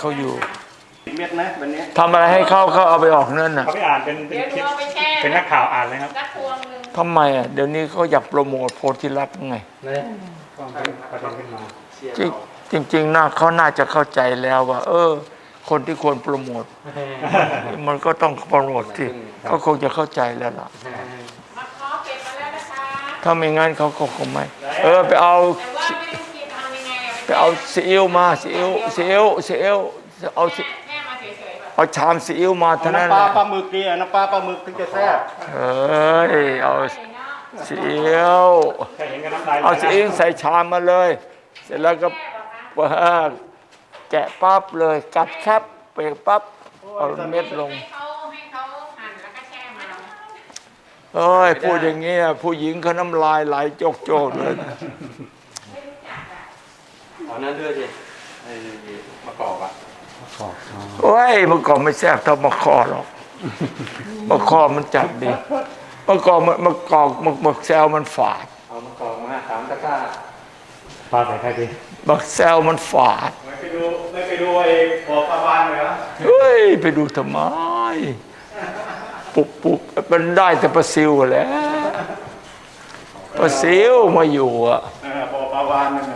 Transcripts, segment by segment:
เขาอยู่เม็ดนะวันนี้ทำอะไรให้เขาเขาเอาไปออกนั่นน่ะเขาไปอ่านเป็นเป็นเดี๋ยวคลิปดูเอาไปแช่เป็นนักข่าวอ่านเลยครับสักพวงหนึ่งทำไมอะเดี๋ยวนี้เขาอยากโปรโมทโพธิรัตน์ไงนี่ก็เป็นประเด็นขึ้นมาจริงจริงๆน่าเขาน่าจะเข้าใจแล้วว่า เออ คนที่ควรโปรโมท มันก็ต้องโปรโมทที่เขาคงจะเข้าใจแล้วล่ะ มาขอเก็บมาแล้วนะคะ ถ้าไม่งั้นเขาก็คงไม่ เออ ไปเอาแต่ว่าไม่รู้กินทำยังไงอะ ไปเอาซีอิ๊วมาซีอิ๊วซีอิ๊วซีอิ๊วเอาซีแค่มาเฉยๆแบบเอาชามซีอิ๊วมาเท่านั้นน้ำปแหลาละปลาหมึกดีอะน้ำปลาปลาหมึกถึงจะแซ่บเอ้ยเอาซีอิ๊วแค่เห็นกันน้ำลายเอาซีอิ๊วใส่ชามมาเลย เสร็จแล้วก็เปิดแกะปั๊บเลยกัดแคบเปรกปั๊บเอาเม็ดลงให้เขาให้เขาหั่นแล้วก็แช่มาเอ้ยพูดอย่างเงี้ยผู้หญิงเขาน้ำลายไหลโจกโจกๆเลยนะ อ๋อนั่นด้วยดิไอ้มะกอกอะโอ้ยเมื่อก่อนไม่แซ่บเท่ามะคอหรอกมะคอมันจัดดีมะกอกมันมะกอกมะมะแซวมันฝาดเอามะกอกมาสามตะกร้าปลาใส่ใครดีมะแซวมันฝาดไม่ไปดูไม่ไปดูไอ้บ่อปลาบานเลยเหรอเฮ้ยไปดูทำไมปุกปุกมันได้แต่ปลาซิวแหล้วปลาซิวมาอยู่อะเออบ่อปลาบานนั่น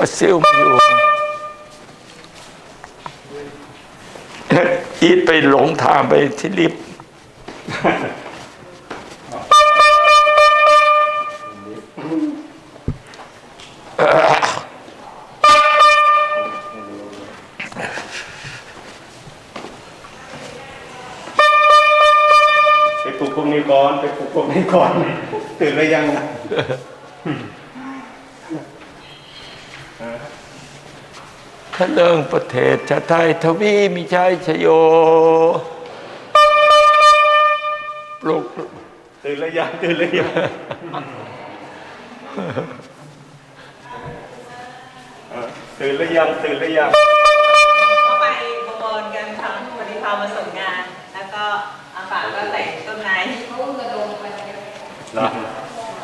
น่ะปลาซิวมาอยู่อีทไปหลงทางไปที่ลิฟต์ไปปลุกพวกนี้ก่อน ไปปลุกพวกนี้ก่อน ตื่นหรือยัง ทะเลิงประเทศชาไทยทวีมีชัยชโยปลุกตื่นระยะตื่นระยะตื่นระยังตื่นระยัง เขาไปบวรกันทั้งวันนี้พามาส่งงาน แล้วก็อาฝากก็แต่งต้นไม้ เขากระโดดไปเลย เหรอ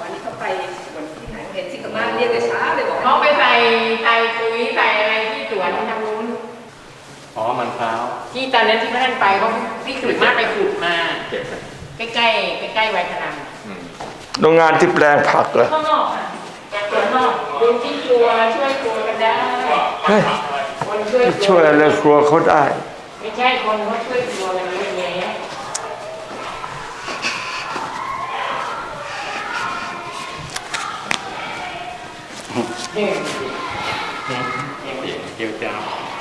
วันนี้เขาไปสวนที่ไหนเห็นที่กมาเรียกแต่เช้าเลยบอก เขาไปใส่ใส่ปุ๋ยใส่อะไรที่สวนทางนู้น อ๋อมันเท้าว ที่ตอนนั้นที่ท่านไปเขาที่ขุดมากไปขุดมา เก็บไป ใกล้ๆใกล้ๆไวทนาม โรงงานที่แปลงผักเหรอข้างนอกค่ะสวนนอกดูที่ครัวช่วยครัวกันได้เฮ้ยคนช่วยครัช่วยอะไรครัวเขาได้ ไม่ใช่คนเขาช่วยครัวกันเยอะแยะเฮ้ยเกี่ยวจ้า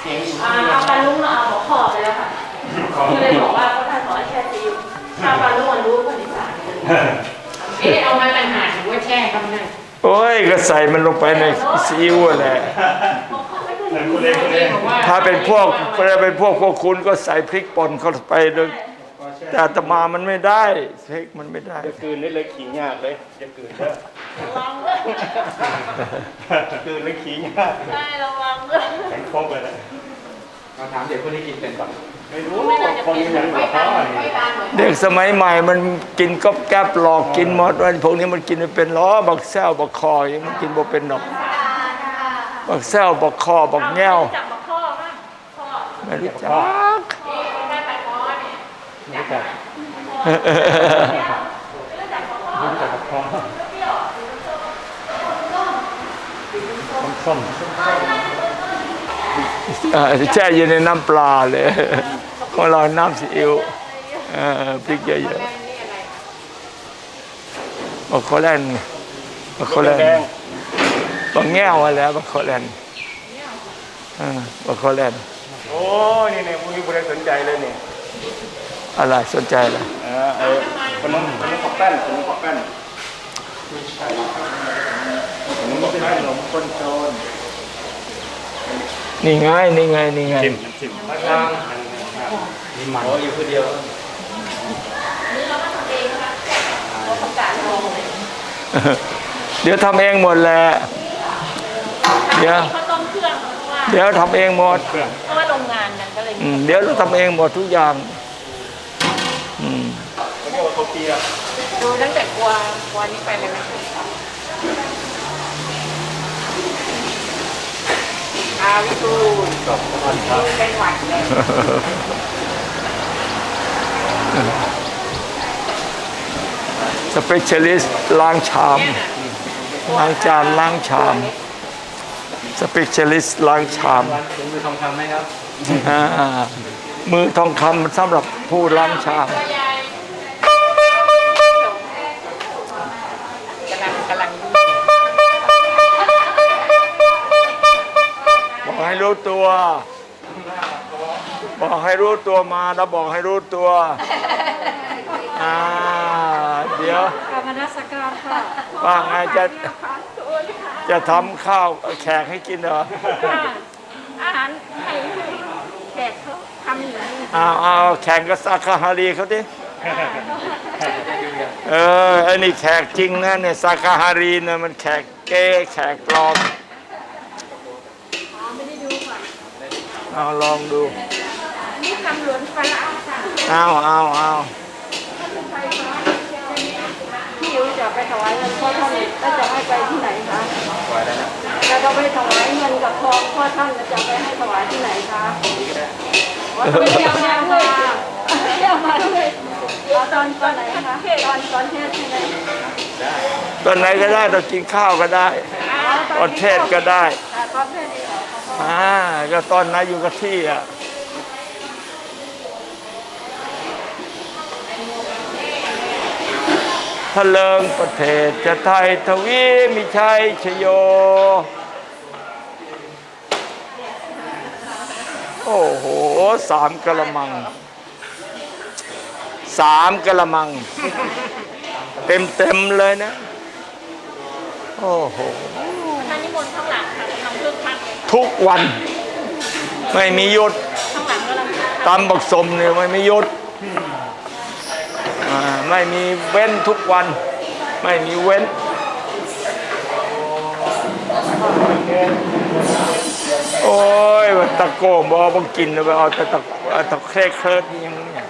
เสียงอ่าเอาปลาลุ่มมาเอาหัวขอบไปแล้วค่ะก็เลยบอกว่าเขาท่านขอให้แช่ซีอิ๊วถ้าปลาลุ่มมันรู้คนอีสานเลยเอ๊ะเอามาต่างหากหรือว่าแช่ครับนั่นโอ้ยก็ใส่มันลงไปในซีอิ๊วแหละนั่นคุณเองคุณเองถ้าเป็นพวกถ้าเป็นพวกพวกคุณก็ใส่พริกป่นเข้าไปเลยแต่อาตมามันไม่ได้พริกมันไม่ได้ จะกลืนนี่เลยขิงยากเลยจะกลืนเด้อระวังเลยกลืนเลยขิงยากใช่ระวังเลยแข็งโคกเลยนะมาถามเด็กคนที่กินเป็นก่อน ไม่รู้คนนี้ยังบอกเขาอะไรไม่ตามเหมือนเด็กสมัยใหม่มันกินก๊อบแก๊บหลอกกินหมดวันพวกนี้มันกินไม่เป็นล้อบักแซวบักคอยังมันกินบ่เป็นหรอกบักแซวบักคอบักแง้วจับมาข้อมั้งข้อไม่รู้จักนี่คนได้แต่คอเนี่ยไม่รู้จักรู้จักกับพ่อส้มเอ่อแช่อยู่ในน้ำปลาเลย ของเราน้ำซีอิ๊วเอ่อพริกเยอะนี่อะไรคะๆบักโคแลนบักโคแลนแดงบักแง้วมาแล้วบักโคแลนเออบักโคแลนโอ้ยนี่เนี่ยพวกนี้บุได้สนใจเลยเนี่ยอะไรสนใจอะไรเออไอ้ขนมขนมปักแป้นขนมปักแป้นขนมปักแป้นขนมข้นโจนนี่ไงนี่ไงนี่ไงชิมชิม มะนาวมีมันโอ้อยู่คนเดียวเดี๋ยวทำเองหมดแหละเดี๋ยวข้าวต้มเครื่องเพราะว่าเดี๋ยวทำเองหมดเครื่องเพราะว่าโรงงานนั้นก็เลยอืมเดี๋ยวเราทำเองหมดทุกอย่างอืมเขาเรียกว่าตัวปีละดูตั้งแต่กลัวกลัวนี้ไปเลยไหม อาวิทูลขอบคุณครับเป็นหวัดเลยสเปเชียลิสต์ล้างชามล้างจานล้างชามสเปเชียลิสต์ล้างชามวันถึงมือทองคำไหมครับอ่ามือทองคำสำหรับผู้ล้างชาม รู้ตัว บอกให้รู้ตัวมาแล้วบอกให้รู้ตัว อ่า เดี๋ยวกรรมนัสการค่ะว่าไงจะจะทำข้าวแขกให้กินเหรอ อาหารให้แขกเขาทำอย่างนี้เอาเอาแข่งกับซาคาฮารีเขาดิ เออไอ้นี่แขกจริงนะเนี่ยซาคาฮารีเนี่ยมันแขกเก้แขกปลอม เอาลองดูนี่ทำหลวนปลาร้าค่ะเอาเอาเอาพี่ยูจะไปถวายเงินพ่อท่านแล้วจะให้ไปที่ไหนคะแล้วก็ไปถวายเงินกับทองพ่อท่านแล้วจะไปให้ถวายที่ไหนคะวัดไม่ได้เอามาด้วยไม่ได้เอามาด้วยเอาตอนตอนไหนคะตอนตอนเทศใช่ไหมตอนไหนก็ได้ตอนกินข้าวก็ได้ตอนเทศก็ได้อ่าตอนเทศนี่เหร อ่าก็ตอนไหนอยู่กับที่อะทะเลิงประเทศจะไทยทวีมีชัยชโย โอ้โหสามกะละมัง สามกะละมัง เต็มเต็มเลยนะ โอ้โห ทุกวัน ไม่มีหยุดข้างหลังกำลังตำบักสมเนี่ยไม่มีหยุดอ่าไม่มีเว้นทุกวัน ไม่มีเว้นโอ้ยว่าตะโกบอบังกินเลยเอาแต่ตะเอาตะเครกเคลิดนี่ยังเนี่ย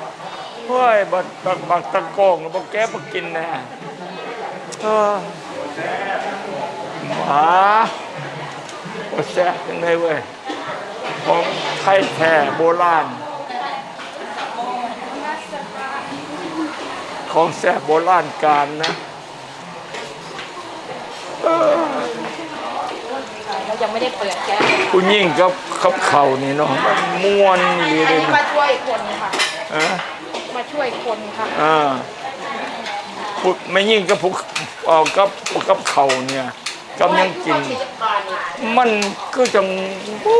เฮ้ยบักบักบักตะโกงบักแก้บักกินนะเออหมาโอ้ แซ่บจังเลยเว้ยของไทยแท้โบราณ ของแซ่บโบราณการนะเออเรายังไม่ได้เปิดแก๊สคุณยิ่งกับขับเข่านี่เนาะมันม่วนนี่อันเลยนี้นะมาช่วยคนค่ะ อะมาช่วยคนค่ะอ่าพูดไม่ยิ่งกับผูกเอ่อกับกับเข่าเนี่ย กับยังกินศิลปะนี่มันก็จังอู้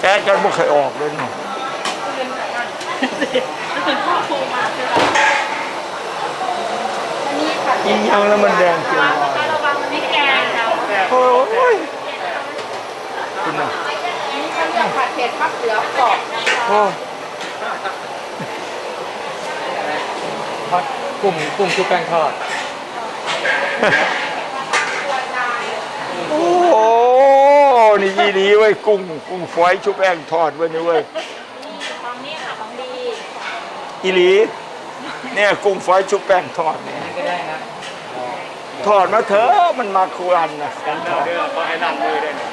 แกกันบ่เคยออกเลยเนาะอันนี้ค่ะกินยังแล้วมันแดงเกินระวังมันไม่แกงค่ะโอ้ยคุณน่ะอันนี้เขาเรียกผัดเผ็ดมะเขือกรอบโอ้ทอดกุ้งกุ้งชุบแป้งทอด โอ้โห นี่ยีดีเว้ยกุ้งกุ้งฝอยชุบแป้งทอดเว้ยนี่เว้ยของนี้ค่ะของดีอีหลีเนี่ยกุ้งฝอยชุบแป้งทอดเนี่ยก็ได้นะทอดมาเถอะมันมาคุรันนะกันเด้อขอให้นั่งมือด้วยนะ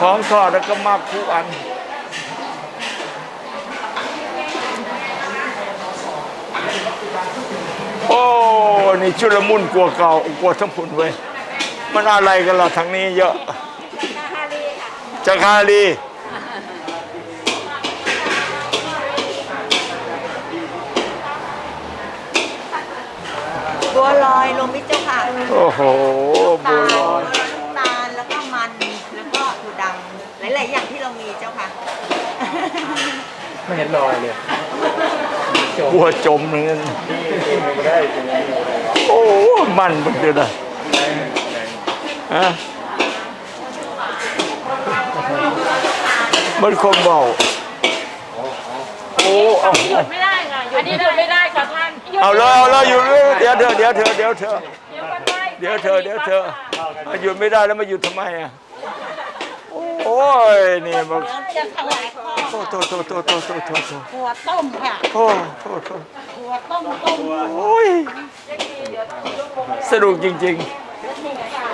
ของทอดแล้วก็มาคุอันโอ้นี่ชุลมุนกลัวเก่ากลัวทั้งพุ่นเว้ย มันอะไรกันล่ะทางนี้เยอะนาฮารีค่ะจักราลีบัวลอยลงมิตรเจ้าค่ะโอ้โหบัวลอยน้ำตาลแล้วก็มันแล้วก็ถั่วดำหลาย ๆ อย่างที่เรามีเจ้าค่ะ ไม่เห็นรอยเลยจบบัวจมเหมือนกันโอ้มันบันเดือดอะ ฮะมันคงเบาโอ้เอาหยุดไม่ได้ค่ะหยุดอันนี้หยุดไม่ได้ค่ะท่านเอาเลยเอาเลยอยู่เลยเดี๋ยวเธอเดี๋ยวเธอเดี๋ยวเธอเดี๋ยวกันไว้เดี๋ยวเธอเดี๋ยวเธอมาหยุดไม่ได้แล้วมาหยุดทำไมอะโอ้ยนี่มันจะถวายพ่อโทษโทษโทษโทษโทษโทษโทษหัวต้มค่ะโทษโทษโทษหัตัวต้มต้มโอ้ยสนุกจริง ๆ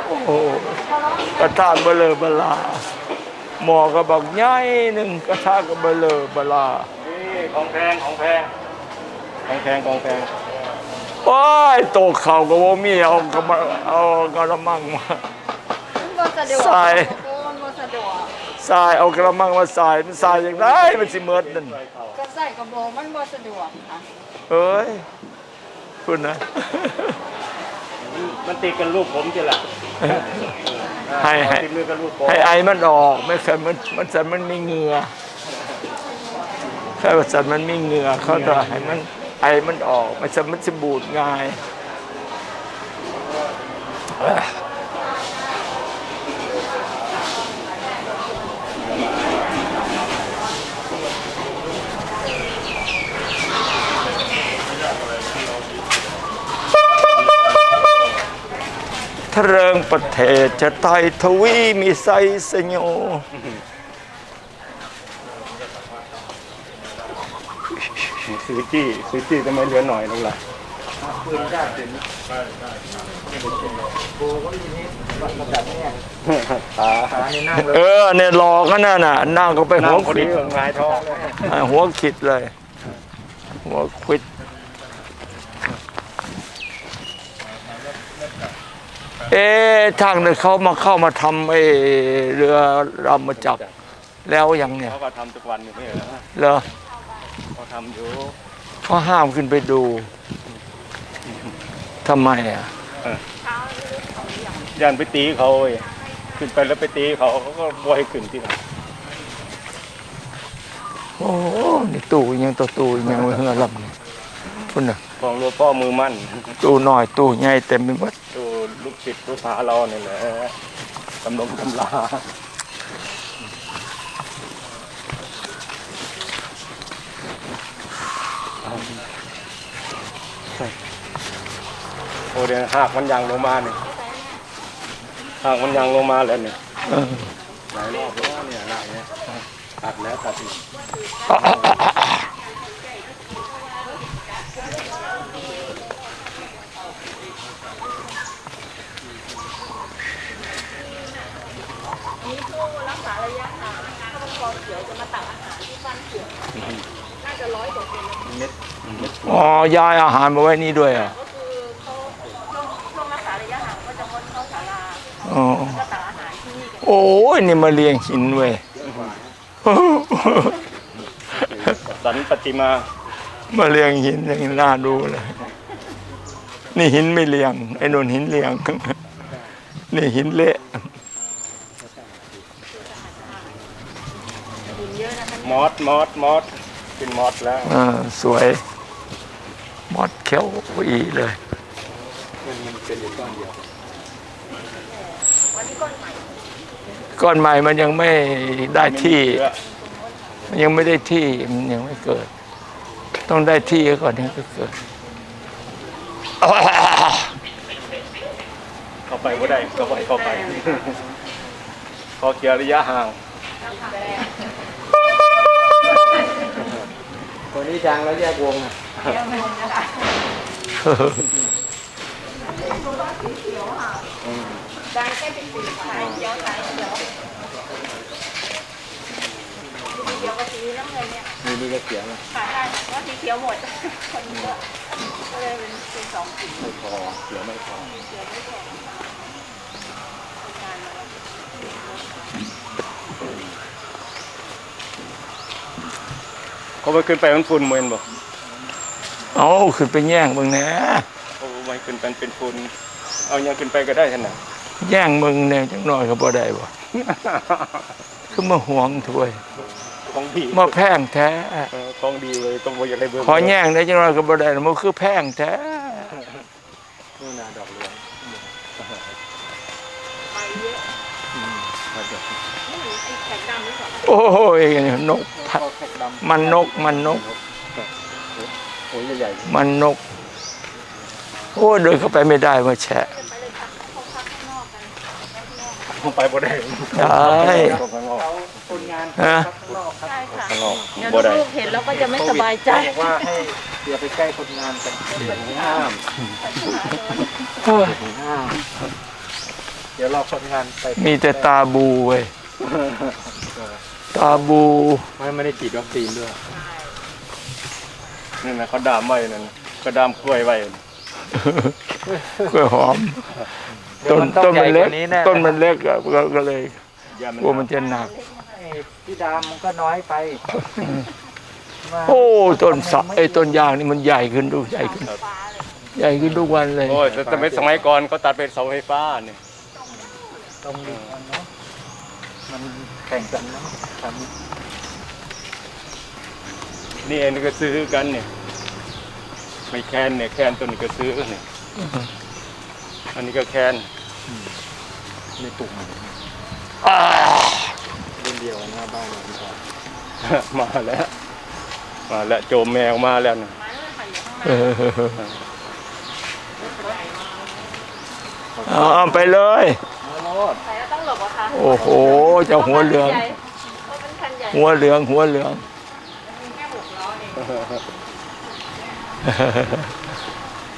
โอ้โหกระทะเบลอเบลา หมอก็บอกใหญ่หนึ่งกระทะก็เบลอเบลานี่ของแพงของแพงของแพงของแพงโอ้ยโตกเข่าก็ว่ามีเอากระมาเอากระมังมามันบ่สะดวกใส่มันบ่สะดวกทรายเอากระมังมาใส่มันใส่อย่างไรมันสิเมิดนั่นก็ใส่กระบอกมันบ่สะดวกค่ะเอ้ยคุณนะ มันติดกันลูกผมจะละให้ให้ติดมือกันลูกผมให้ไอมันออกไม่เคยมันมันสันมันมีเหงื่อแค่ว่าสันมันมีเหงื่อเขาจะให้มันไอมันออกมันจะมันจะบูดง่าย ริงประเทศจะไทยทวีมีไซสญโยซื้อจี้ซื้อจี้ทำไม่เหลือหน่อยลงละเออเนี่ยหลอกกันน่ะน่ะนั่งก็ไปหัวขิดหัวขิดเลย หัวควิด เอ๊ะทางเนี่ยเขามาเข้ามาทำไอ้เรือรำมาจับแล้วยังเนี่ยเขาก็ทำทุกวันอยู่ไม่เหรอเหรอเขาทำอยู่เขาห้ามขึ้นไปดูทำไมอะย่านไปตีเขาเว้ยขึ้นไปแล้วไปตีเขาเขาก็บวยขึ้นที่หลังโอ้โหนี่ตู้ยังตัวตู้ยังเฮือลำนี่พุ่นน่ะของหลวงพ่อมือมั่นตู้น้อยตู้ใหญ่เต็มไปหมดดู ลูกศิษย์ลูกหาเราเนี่ยแหละตำลงตำลาโอ้เดี๋ยวหากมันยังลงมาเนี่ยหากมันยังลงมาแล้วเนี่ยหลายรอบแล้วเนี่ยหลายเนี่ยตัดแล้วตัดอีก มีผู้รักษาระยะห่างนะคะถ้าเป็นกองเขียวจะมาตักอาหารที่บ้านเขียว น่าจะร้อยกว่าคนนะอ๋อยายอาหารมาไว้นี่ด้วยอะก็คือเขาช่วงช่วงรักษาระยะห่างก็จะงดเข้าศาลาอ๋อก็ตักอาหารที่นี่กันโอ้ยนี่มาเรียงหินเว้ย สันปฏิมามาเรียงหินอย่างน่าดูเลย นี่หินไม่เรียงไอ้นนหินเรียง นี่หินเละ ม อสมอสมอสเป็นมอสแล้วอ่าสวยหมดเขียวอีเลยก้อนใหม่มันยังไม่ได้ที่ มันยังไม่ได้ที่มันยังไม่เกิด ต้องได้ที่ก่อนถึงจะเกิดเข้าไปว่าได้ก็ไปเข้าไป พอเคลียร์ระยะห่าง คนนี้จังแล้วแยกวงอะดังแค่เป็นสีสายเขียวสายเขียวสีเขียวกับสีน้ำเงินเนี่ยมีมีกระเสียงอะค่ะใช่เพราะสีเขียวหมดคนเยอะก็เลยเป็นเป็นสองสีไม่พอเสียงไม่พอเขียวไม่พอทำงานมาแล้ว เขาไปขึ้นไปมันฝุ่นเหมือนบ่เอาขึ้นไปแย่งมึงแหน่โอ้ไม่ขึ้นไปเป็นฝุ่นเอายังขึ้นไปก็ได้ท่านน่ะแย่งมึงเนี่ยจังหน่อยก็บ่ได้บ่คือมาห่วงถ้วยของดีมาแพงแท้เออของดีเลยต้องบ่อยากได้เบอร์ขอแย่งได้จังหน่อยก็บ่ได้มันคือแพงแท้นู่นน่ะดอกเหลืองไปเยอะ โอ้ยนกพอแขกดมันนกมันนก มันนก โอ้เดินเข้าไปไม่ได้มาแฉะไปเลงไปบ่ได้ได้ตรงข้างนอกคนงานฮะข้างนอกครับใช่ค่ะข้างนอกเดี๋ยวลูกเห็นแล้วก็จะไม่สบายใจบอกว่าให้อย่าไปใกล้คนงานกันห้ามห้าม ดี๋ยวรอคนงานไปมีแต่ตาบูเว้ยตาบูไม่ไม่ได้ฉีดวัคซีนด้วยนั่นนะเขาดามไว้นั่นน่ะก็ดามกล้วยไว้กล้วยหอมเดี๋ยวต้นมันต้องต้นใหญ่มันกเล็กว่านี้แน่ต้นมันเล็กอะก็ก็เลยอย่ากลัวมันจะหนักไอ้พี่ดามมันก็น้อยไปว่าโอ้ต้นสะไอ้ต้นยางนี่มันใหญ่ขึ้นดูใหญ่ขึ้นใหญ่ขึ้นทุกวันเลยโอ้ยแต่แต่สมัยก่อนเขาตัดเป็นเสาไฟฟ้าเนี่ย ตรงดินมันเนาะมันแข่งกันเนาะทนี่เองก็ซื้อกันเนี่ย ไม่แคนเนี่ยแคนตัวนี้ก็ซื้อเนี่ยอันนี้ก็แคนำมีตุ่มอ่ารุ่นเดียวหน้าบ้านเราที่ชอบมาแล้วมาแล้วโจมแมวมาแล้วนะเออเอาเอาไปเลย ใส่แล้วต้องหลบอะคะโอ้โหเจะหัวเหลือง เพราะมันคันใหญ่หัวเหลือง หัวเหลือง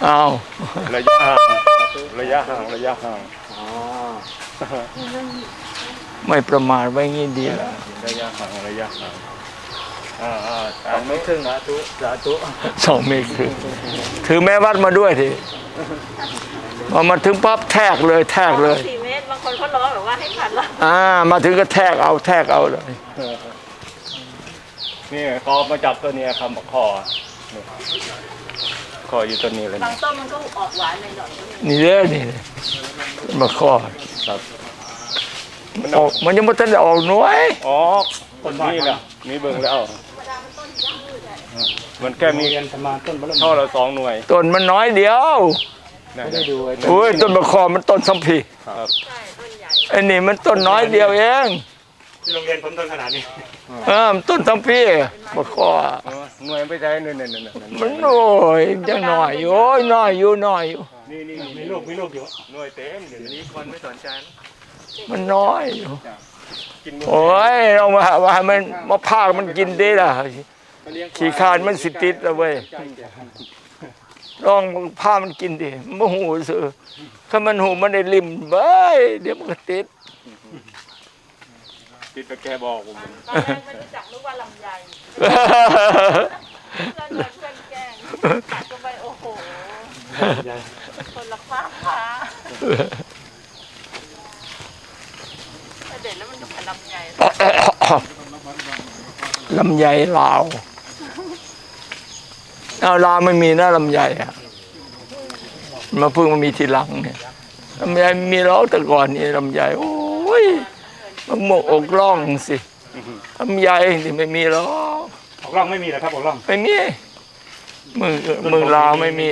เอาระยะห่างระยะห่างระยะห่างอ๋อไม่ประมาทไว้งี้ดีแล้วระยะห่างระยะห่างอ่าอ่าสองเมตรครึ่งสาธุสาธุสองเมตรครึ่งถือแม่วัดมาด้วยทีพอมาถึงปั๊บแทกเลยแทกเลย สี่ เมตรบางคนเขาร้องแบบว่าให้ขันแล้วอ่า มาถึงก็แทกเอาแทกเอาเลย นี่คอมาจับตัวเนี้ยคำบอกคอนี่คออยู่ตัวนี้เลยบานะงต้นมันก็ออกหวานหน่อยๆก็มีนี่เด้อนี่มาคอครับออกมันยังไม่ทันได้ออกหน่วยอ๋อคนนี้แหละมีเบิ่งแล้วมันแค่มีเรียนประมาณต้นบะเริ่มช่อละสองหน่วยต้นมันน้อยเดียวนะ ไม่ได้ดูไอ้โอ้ยต้นมะคอมันต้นสัมพีครับใช่ต้นใหญ่ไอ้นี่มันต้นน้อยเดียวเองที่โรงเรียนผมต้นขนาดนี้เออมันต้นสัมพีมะคอหน่วยไปใช้นี่นี่นี่นี่มันโอ้ยยังน้อยอยู่โอ้ยน้อยอยู่น้อยอยู่นี่นี่มีลูกมีลูกอยู่หน่วยเต็มเดี๋ยวนี้คนไม่สนใจมันน้อยอยู่กินโอ้ยเรามาว่าให้มันมาพากมันกินได้ล่ะ ขี้คานมันสิติดแล้วเว้ย ลองพามันกินดิมันบ่หูซื่อถ้ามันหูมันได้ริมเบ้ยเดี๋ยวมันก็ติดติดไปแกบอกผมตอนแรกไม่รู้จักนึกว่าลำไยเพื่อนโดนเพื่อนแกล้งตัดก็ไปโอ้โหคนละฟ้าฟ้าแต่เด็ดแล้วมันก็เป็นลำไยลำไยลาว เอาลาวไม่มีนะลำไยอะมาเพิ่งมามีทีหลังเนี่ยลำไยมีแล้วแต่ก่อนนี่ลำไยโอ้ยมันหมกอกร่องสิลำไยนี่ไม่มีหรอกออกร่องไม่มีเหรอครับออกร่องไม่มีมือมือลาวไม่มี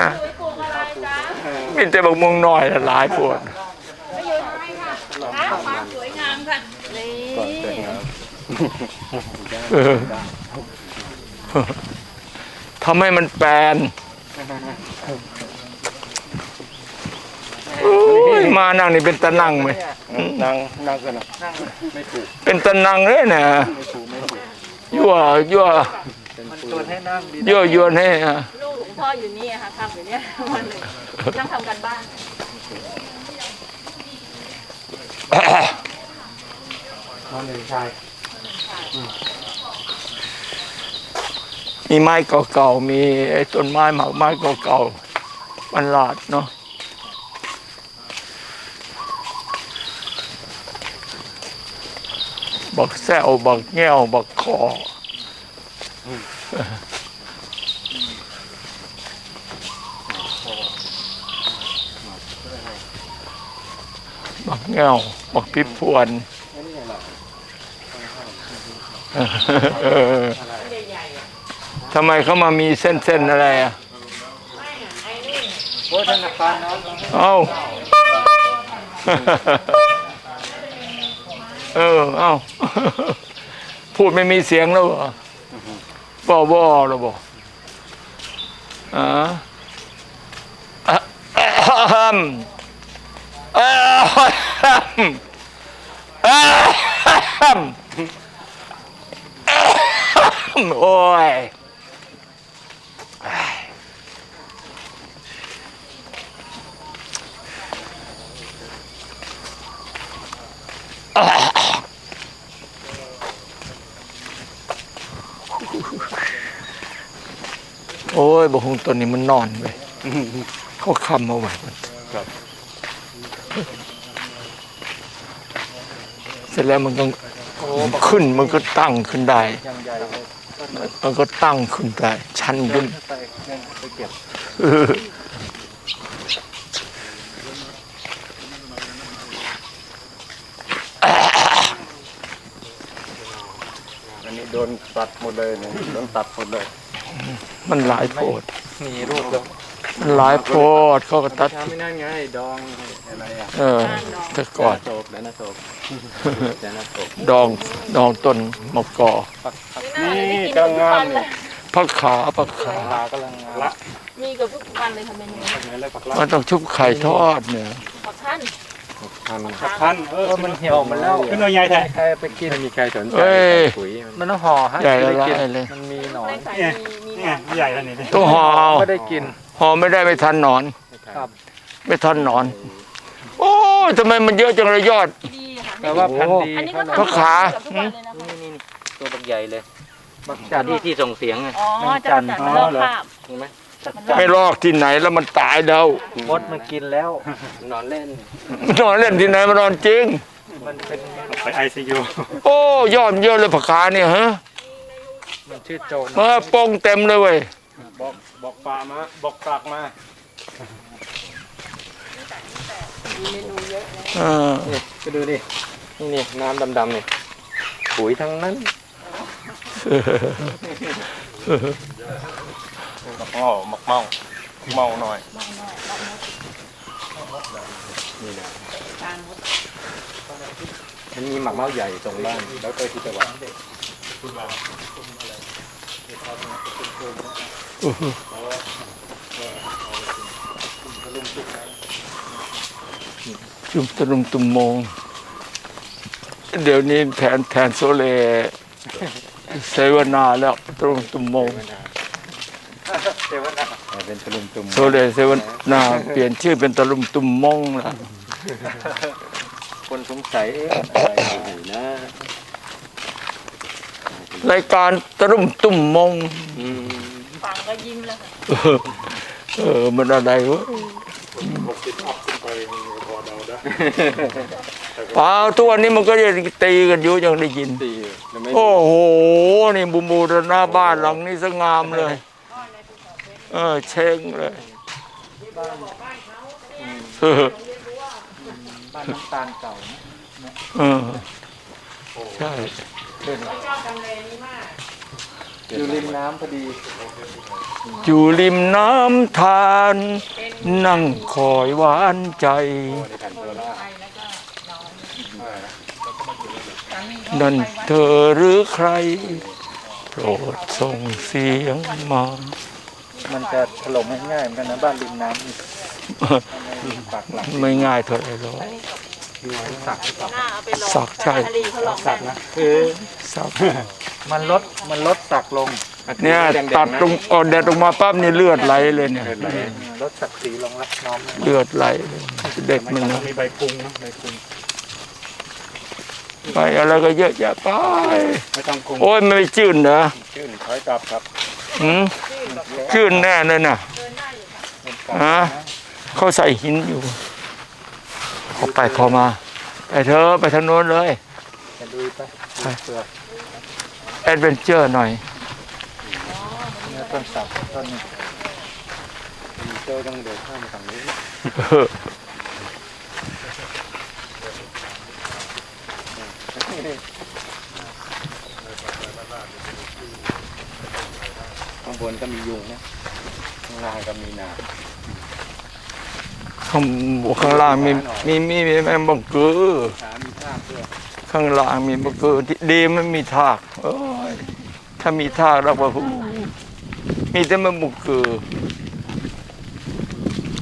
ฮะปลูกอะไรจ๊ะมีแต่บักม่วงน้อยน่ะหลายปวดไม่อยู่ทำไมค่ะน้ำความสวยงามค่ะนี่ก่อน เสร็จงานเออทำให้มันแปลนโอ้ยมานั่งนี่เป็นตะนั่งไหมนั่งนั่งกันนะนั่งไม่ถูกเป็นตะนั่งเลยนะไม่ถูกไม่ถูกยั่วยั่วมันชวนให้นั่งดียั่วยวนให้อะลูกหลวงพ่ออยู่นี่ค่ะทำอยู่เนี่ยวันหนึ่งต้องทำกันบ้านนอนหนึ่งชาย มีไม้เก่าๆ มีไอ้ต้นไม้หมากไม้เก่าๆมันหลาดเนาะบักแซวบักแง่วบักคอบักแง่วบักพิพวน ทำไมเขามามีเส้นๆอะไรอะโอ้ธนาคารนะเอ้าเออ เอ้าพูดไม่มีเสียงแล้วเหรอบ่บ่แล้วบ่อ่าอะอะฮัมอะโอ้ย โอ้ยบะฮงตัวนี้มันนอนไปเขาคำเอาไว้มันครับ เสร็จแล้วมันก็ขึ้นมันก็ตั้งขึ้นได้ยังใหญ่เลยมันก็ตั้งขึ้นได้ ชันขึ้นไปเนี่ยไปเก็บเอออันนี้โดนตัดหมดเลยเนี่ยโดนตัดหมดเลย มันหลายโพดมีรูปแล้วมันหลายโพดเขาก็ตัดทำไม่นั่นไงดองอะไรอะเออแต่ก่อน โศกแล้วนะโศกแล้วนะโศกดองดองต้นมะกอนี่กำลังงามนี่ผักขาผักขาลากำลังละมีเกับทุกวันเลยค่ะเมนูมันต้องชุบไข่ทอดเนี่ยผักท่านพันเออเออมันเหี่ยวมันแล้วขึ้นหน่วยใหญ่แท้ใครไปกินไม่มีใครสนใจเอ้ยปุ๋ยมันต้องห่อฮะใหญ่ละไม่ได้กินลายเลยมันมีหนอนในสายมีมี นี่ไงใหญ่แล้วนี่ต้องห่อเอาไม่ได้กินห่อไม่ได้ไม่ทันหนอนครับ ไม่ทันหนอน โอ้ยทำไมมันเยอะจังเลยยอด ดีค่ะแต่ว่าพันธุ์ดีอันนี้ก็ผักขาเกับทุกวันเลยนะคะนี่นี่ตัวบักใหญ่เลยบักจันที่ที่ส่งเสียงไงอ๋อจะจัดมาเลิกภาพถูกไหมไม่ลอกที่ไหนแล้วมันตายแล้วมดมันกินแล้วนอนเล่น นอนเล่นที่ไหนมันนอนจริง มันเป็นไปไอซียูโอ้ยอดเยอะเลยผักขาเนี่ยฮะ มันชื่อโจรเออโป่งเต็มเลยเว้ยบอกบอกปลามาบอกปากมาเออนี่ไปดูดินี่นี่น้ำดำๆนี่ปุ๋ยทั้งนั้นหมักเมาหมักเมาเมาหน่อยมันมีหมักเมาใหญ่ตรงบ้านแล้วไปที่ตะวัน จุ่มตะลุมตุ่มโมง เดี๋ยวนี้แทนแทนโซเลเสวนาแล้วตะลุมตุ่มโมงเป็นตะลุมตุ่มโซเลเสวนาเปลี่ยนชื่อเป็นตะลุมตุ่มโมงแล้วคนสงสัยเอ๊ะอะไรอยู่นะ รายการตะลุมตุ่มโมงฟังก็ยิ้มแล้วค่ะเออเออมันอะไรวะเปล่าทุกวันนี้มันก็ยังตีกันอยู่ยังได้ยิน ตีแล้วไม่โอ้โห นี่บูบูรณาบ้านหลังนี้สงามเลย เออเช้งเลยเออบ้านน้ำตาลเก่า เออใช่อยู่ริมน้ำพอดี อยู่ริมน้ำทาน นั่งคอยหวานใจ นั่นเธอหรือใคร โปรดส่งเสียงมา มันจะถล่มง่ายๆเหมือนกันนะบ้านริมน้ำนี่ปากหลักไม่ง่ายเท่าไหรหรอก สักหน้าเอาไปลองสักใช่อาลีเขาลองสักนะคือสักมันลดมันลดสักลงเนี่ยตัดตรงอ่อนแดดลงมาปั๊บนี่เลือดไหลเลยเนี่ยลดศักดิ์ศรีลงรับน้อมเลือดไหลเลยเด็กมันนะมีใบปรุงนะใบปรุงไปอะไรก็เยอะแยะไปไม่ต้องปรุงโอ้ยไม่จืดนะชื่นถอยกลับครับหืมจืดแน่เลยนะฮะเขาใส่หินอยู่ เขาไปเขามาไปเธอไปทางโน้นเลยจะดูไปไปเปลือกแอดเวนเจอร์หน่อยเนื้อต้นสักต้นนี้เจอต้องเดินข้ามฝั่งนี้ข้างบนก็มียุงนะข้างล่างก็มีหนา ข้างข้างล่างมีมีมีมีแมงบังกือขามีท่าเพื่อข้างล่างมีบังกือที่ดีไม่มีทากโอ้ยถ้ามีทากเราบอกมีแต่แมงบังกือ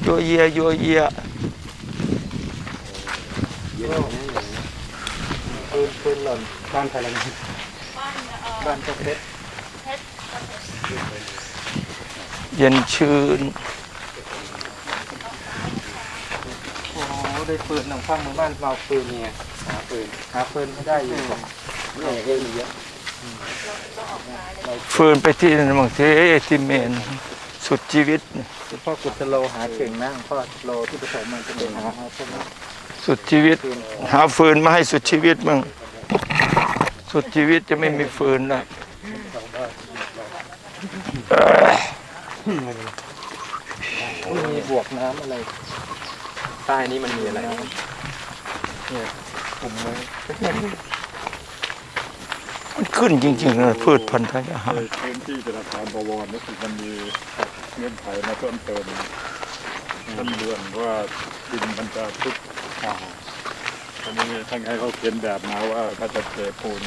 ยัวเยียยัวเยียเยอะปืนปืนหล่นบ้านใครละเนี่ยบ้านเจ้าเพชรเย็นชื่น โอ้โห ได้ปืนหนังข้างมือบ้านเราปืนเนี่ยหาปืนหาปืนไม่ได้อยู่บอกเนี่ยเยอะเยอะฟืนไปที่นั่นบางทีที่เมนสุดชีวิตคุณพ่อกุศโลหาเก่งนะพ่อโลที่ผสมมันจะเป็นหาหาพวกนี้สุดชีวิต หาฟืนมาให้สุดชีวิตมึงสุดชีวิตจะไม่มีฟืนแล้วไม่มีบวกน้ำอะไร ใต้นี้มันมีอะไรเนี่ยกลุ่มไว้มันขึ้นจริงๆนะพืชพันธุ์ธัญญาหาร พื้นที่เป็นอาคารบวรนี่คือมันมีเงื่อนไขมาเพิ่มเติมท่านเดือนว่าดินมันจะทุกตอนนี้ท่านให้เขาเขียนแบบมาว่าถ้าจะเทปูน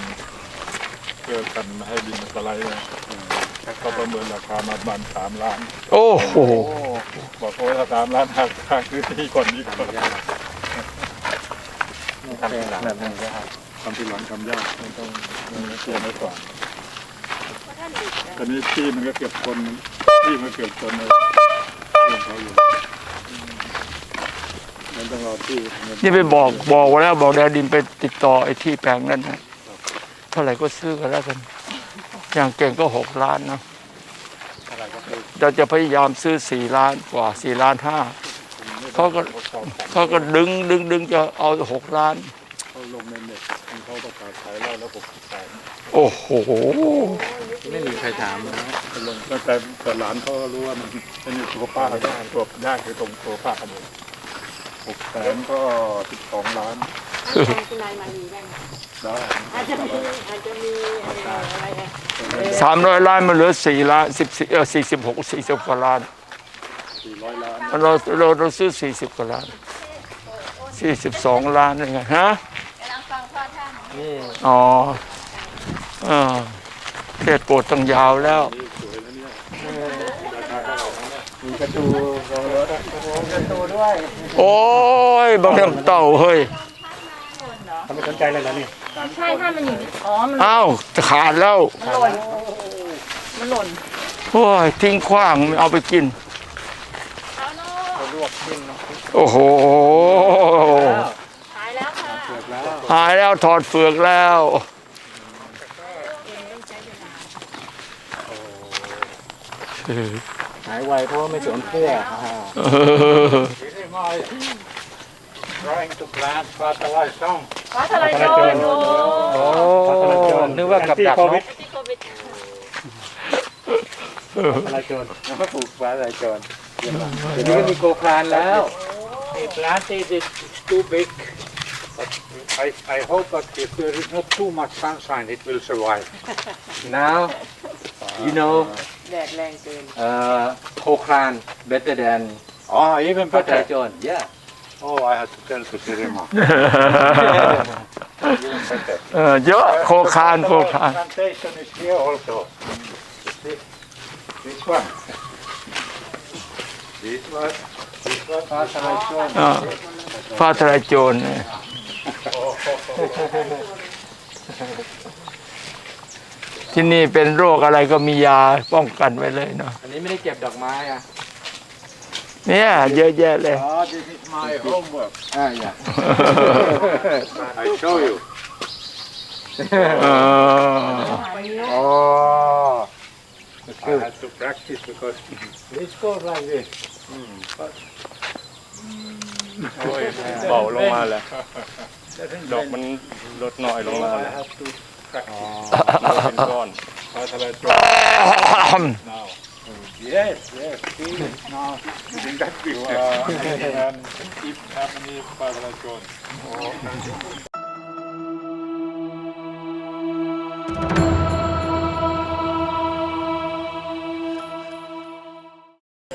เพื่อกันไม่ให้ดินมันสไลด์นะ เขาประเมินราคามาประมาณสามล้าน โอ้โหบอกเขาว่าสามล้านหักค่าพื้นที่ก่อนนี้ก่อนทำแบบนี้ครับทำที่หลังทำยากมันต้องเตรียมไว้ก่อนตอนนี้ที่มันก็เก็บคนที่มันเก็บคนเลยที่ของเขาอยู่มันต้องรอที่นี่ไปบอกบอกไว้แล้วบอกแดดินไปติดต่อไอ้ที่แปลงนั้นนะเท่าไหร่ก็ซื้อกันแล้วกัน อย่างเก่งก็หกล้านนะเราจะพยายามซื้อสี่ล้านกว่าสี่ล้านห้าเขาก็เขาก็ดึงดึงดึงจะเอาหกล้านเขาลงในเน็ตเขาประกาศขายไร่แล้วผมขายโอ้โหไม่มีใครถามเลยนะลงแต่แต่แต่หลานเขาก็รู้ว่ามันเป็นอยู่ตัวป้าได้ตัวยากคือตรงตัวป้าขนมหกแสนก็สิบสองล้าน คุณนายมานีได้ไหมได้อาจจะมีอาจจะมีเอ่ออะไรอะสามร้อยล้านมันเหลือสี่ล้านสิบสี่เออสี่สิบหกสี่สิบกว่าล้านสี่ร้อยล้านเราเราเราซื้อสี่สิบกว่าล้านสี่สิบสองล้านยังไงฮะนี่อ๋อเออเทศโปรดตั้งยาวแล้วมีกระตูรองรถโอ้โหกระตูด้วย โอ้ยบางน้ำเต่าเฮ้ย ทำไมสนใจเลยล่ะนี่ใช่ถ้ามันอยู่อ๋อมันอ้าวขาดแล้ว หล่นมันหล่นโอ้ยทิ้งขว้างไม่เอาไปกินลวกกินนะโอ้โห หายแล้วค่ะเกือบแล้วหายแล้วถอดเฟือกแล้ว หายไวเพราะว่าไม่สวมเสื้ออ่าเออ trying to plant fertilizer song ฟ้าทลายโจรโอ้โอ้นึกว่ากับดักนกที่โควิดอะไรโจรแล้วก็ปลูกฟ้าอะไรโจรเดี๋ยวนี้ก็มีโกครานแล้ว The plant is is too big, but I, I hope that if there is not too much sunshine, it will survive. now you know แดดแรงเกิน uh, โคคราน better than Oh, even ฟ้าทลาย better. โจร yeah Oh, I have to tell to Sirima. เออเยอะโคคานโคคาน Plantation is here also. This, this one. This one. This one. ฟ้าทลายโจรอ่าฟ้าทลายโจรเนี่ย ที่นี่เป็นโรคอะไรก็มียาป้องกันไว้เลยเนาะอันนี้ไม่ได้เก็บดอกไม้อะ เนี่ยเยอะแยะเลย Oh, this is my homework. อ่าอย่า I show you. เออ oh I had to practice because this goes like this. โอ้ยเบาลงมาแล้วดอกมันลดน้อยลงมา I แล้ว have to practice. เป็นก้อนฟ้าทลายโจร now Yes, yes. See, now in that picture and if how many ฟ้าทลายโจร